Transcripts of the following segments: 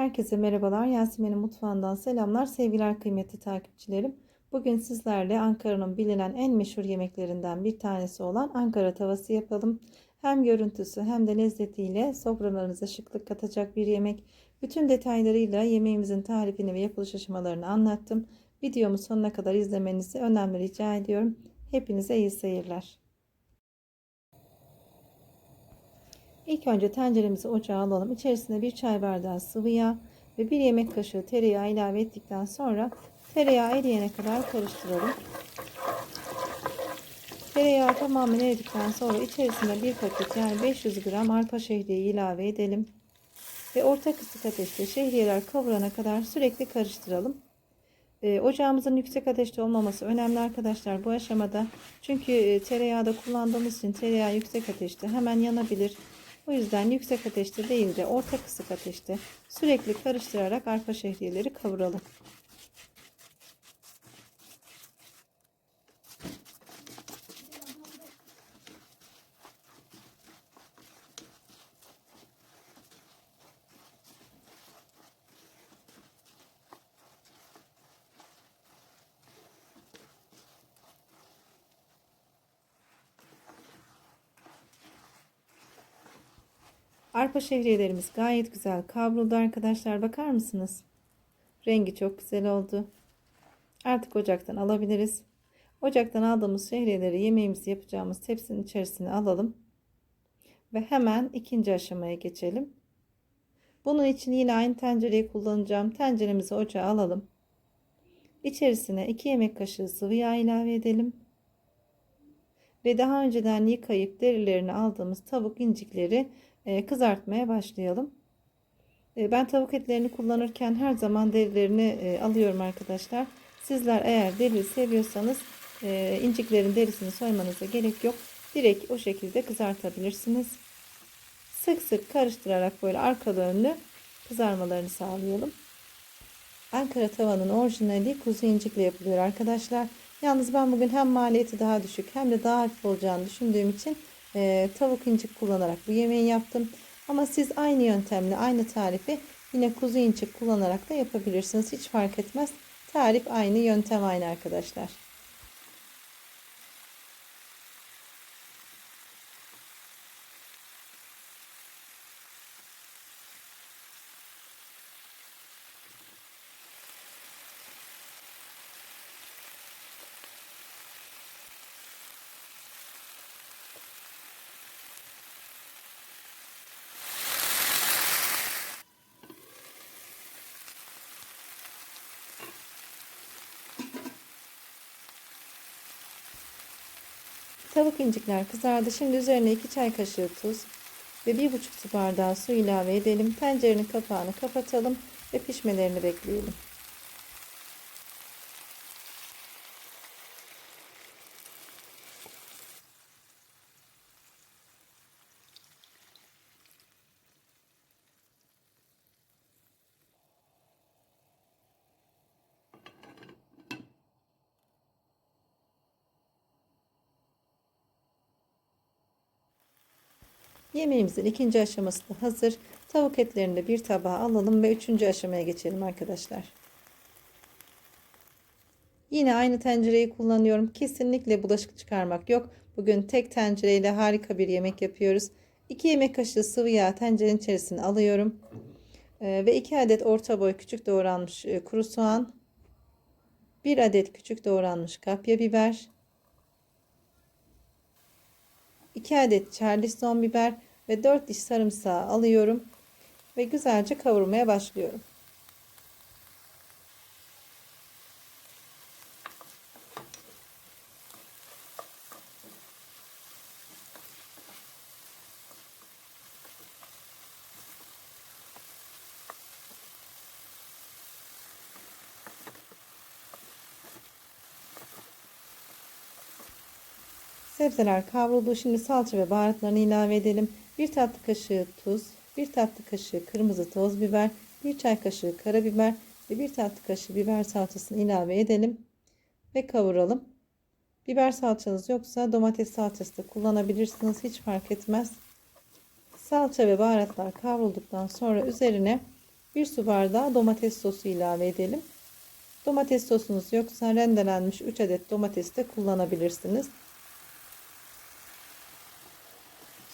Herkese merhabalar. Yasemin'in mutfağından selamlar. Sevgiler kıymetli takipçilerim. Bugün sizlerle Ankara'nın bilinen en meşhur yemeklerinden bir tanesi olan Ankara tavası yapalım. Hem görüntüsü hem de lezzetiyle sofralarınıza şıklık katacak bir yemek. Bütün detaylarıyla yemeğimizin tarifini ve yapılış aşamalarını anlattım. Videomu sonuna kadar izlemenizi önemli rica ediyorum. Hepinize iyi seyirler. İlk önce tenceremizi ocağa alalım. İçerisine bir çay bardağı sıvı yağ ve bir yemek kaşığı tereyağı ilave ettikten sonra tereyağı eriyene kadar karıştıralım. Tereyağı tamamen eridikten sonra içerisine bir paket yani 500 gram arpa şehriyeyi ilave edelim. Ve orta kısık ateşte şehriyeler kavurana kadar sürekli karıştıralım. Ee, ocağımızın yüksek ateşte olmaması önemli arkadaşlar bu aşamada. Çünkü e, tereyağı da kullandığımız için tereyağı yüksek ateşte hemen yanabilir. O yüzden yüksek ateşte değil de orta kısık ateşte sürekli karıştırarak arpa şehriyeleri kavuralım. Arpa şehriyelerimiz gayet güzel kavruldu arkadaşlar. Bakar mısınız? Rengi çok güzel oldu. Artık ocaktan alabiliriz. Ocaktan aldığımız şehriyeleri yemeğimizi yapacağımız tepsinin içerisine alalım. Ve hemen ikinci aşamaya geçelim. Bunun için yine aynı tencereyi kullanacağım. Tenceremizi ocağa alalım. İçerisine 2 yemek kaşığı sıvı yağ ilave edelim. Ve daha önceden yıkayıp derilerini aldığımız tavuk incikleri e, kızartmaya başlayalım. E, ben tavuk etlerini kullanırken her zaman derilerini e, alıyorum arkadaşlar. Sizler eğer deri seviyorsanız inciklerin derisini soymanıza gerek yok. Direkt o şekilde kızartabilirsiniz. Sık sık karıştırarak böyle arkalı önlü kızarmalarını sağlayalım. Ankara tavanın orijinali kuzu incikle yapılıyor arkadaşlar. Yalnız ben bugün hem maliyeti daha düşük hem de daha hafif olacağını düşündüğüm için e, tavuk incik kullanarak bu yemeği yaptım. Ama siz aynı yöntemle aynı tarifi yine kuzu incik kullanarak da yapabilirsiniz. Hiç fark etmez. Tarif aynı, yöntem aynı arkadaşlar. Tavuk incikler kızardı. Şimdi üzerine 2 çay kaşığı tuz ve 1,5 su bardağı su ilave edelim. Tencerenin kapağını kapatalım ve pişmelerini bekleyelim. Yemeğimizin ikinci aşaması da hazır. Tavuk etlerini de bir tabağa alalım ve üçüncü aşamaya geçelim arkadaşlar. Yine aynı tencereyi kullanıyorum. Kesinlikle bulaşık çıkarmak yok. Bugün tek tencereyle harika bir yemek yapıyoruz. 2 yemek kaşığı sıvı yağ tencerenin içerisine alıyorum. Ee, ve 2 adet orta boy küçük doğranmış e, kuru soğan. 1 adet küçük doğranmış kapya biber. 2 adet charleston biber ve 4 diş sarımsağı alıyorum ve güzelce kavurmaya başlıyorum. Sebzeler kavruldu. Şimdi salça ve baharatlarını ilave edelim. 1 tatlı kaşığı tuz, 1 tatlı kaşığı kırmızı toz biber, 1 çay kaşığı karabiber ve 1 tatlı kaşığı biber salçasını ilave edelim ve kavuralım. Biber salçanız yoksa domates salçası da kullanabilirsiniz. Hiç fark etmez. Salça ve baharatlar kavrulduktan sonra üzerine 1 su bardağı domates sosu ilave edelim. Domates sosunuz yoksa rendelenmiş 3 adet domates de kullanabilirsiniz.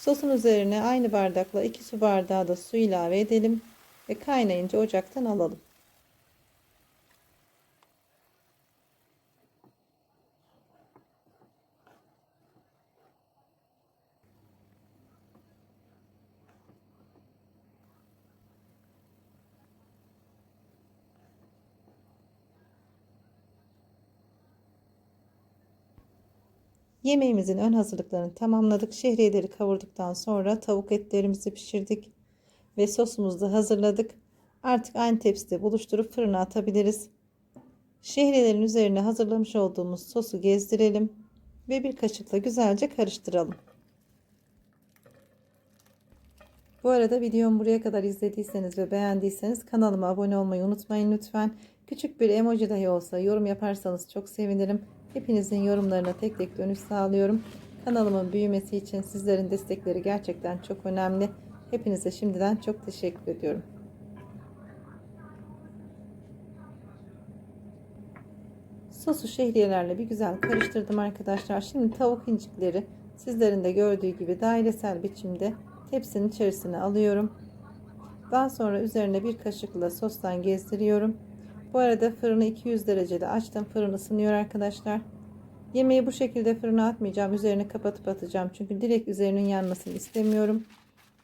Sosun üzerine aynı bardakla 2 su bardağı da su ilave edelim ve kaynayınca ocaktan alalım. Yemeğimizin ön hazırlıklarını tamamladık. Şehriyeleri kavurduktan sonra tavuk etlerimizi pişirdik ve sosumuzu da hazırladık. Artık aynı tepside buluşturup fırına atabiliriz. Şehriyelerin üzerine hazırlamış olduğumuz sosu gezdirelim ve bir kaşıkla güzelce karıştıralım. Bu arada videomu buraya kadar izlediyseniz ve beğendiyseniz kanalıma abone olmayı unutmayın lütfen. Küçük bir emoji dahi olsa yorum yaparsanız çok sevinirim. Hepinizin yorumlarına tek tek dönüş sağlıyorum. Kanalımın büyümesi için sizlerin destekleri gerçekten çok önemli. Hepinize şimdiden çok teşekkür ediyorum. Sosu şehriyelerle bir güzel karıştırdım arkadaşlar. Şimdi tavuk incikleri sizlerin de gördüğü gibi dairesel biçimde tepsinin içerisine alıyorum. Daha sonra üzerine bir kaşıkla sostan gezdiriyorum. Bu arada fırını 200 derecede açtım. Fırın ısınıyor arkadaşlar. Yemeği bu şekilde fırına atmayacağım. Üzerine kapatıp atacağım. Çünkü direkt üzerinin yanmasını istemiyorum.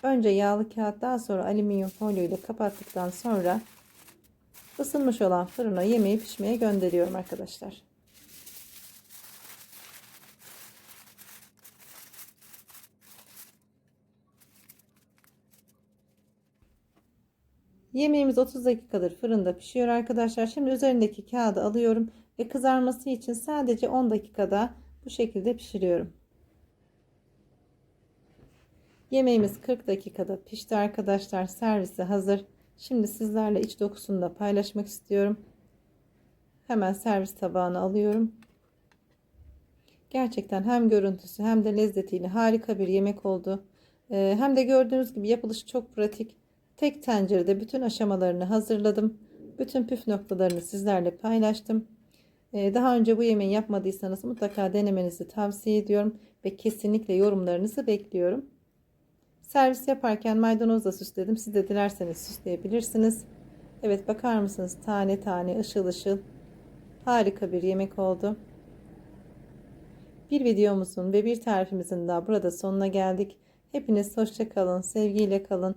Önce yağlı kağıt daha sonra alüminyum folyo ile kapattıktan sonra ısınmış olan fırına yemeği pişmeye gönderiyorum arkadaşlar. Yemeğimiz 30 dakikadır fırında pişiyor arkadaşlar. Şimdi üzerindeki kağıdı alıyorum ve kızarması için sadece 10 dakikada bu şekilde pişiriyorum. Yemeğimiz 40 dakikada pişti arkadaşlar. Servise hazır. Şimdi sizlerle iç dokusunu da paylaşmak istiyorum. Hemen servis tabağına alıyorum. Gerçekten hem görüntüsü hem de lezzetiyle harika bir yemek oldu. Ee, hem de gördüğünüz gibi yapılışı çok pratik. Tek tencerede bütün aşamalarını hazırladım. Bütün püf noktalarını sizlerle paylaştım. Ee, daha önce bu yemeği yapmadıysanız mutlaka denemenizi tavsiye ediyorum. Ve kesinlikle yorumlarınızı bekliyorum. Servis yaparken maydanozla süsledim. Siz de dilerseniz süsleyebilirsiniz. Evet bakar mısınız tane tane ışıl ışıl harika bir yemek oldu. Bir videomuzun ve bir tarifimizin daha burada sonuna geldik. Hepiniz hoşça kalın, sevgiyle kalın.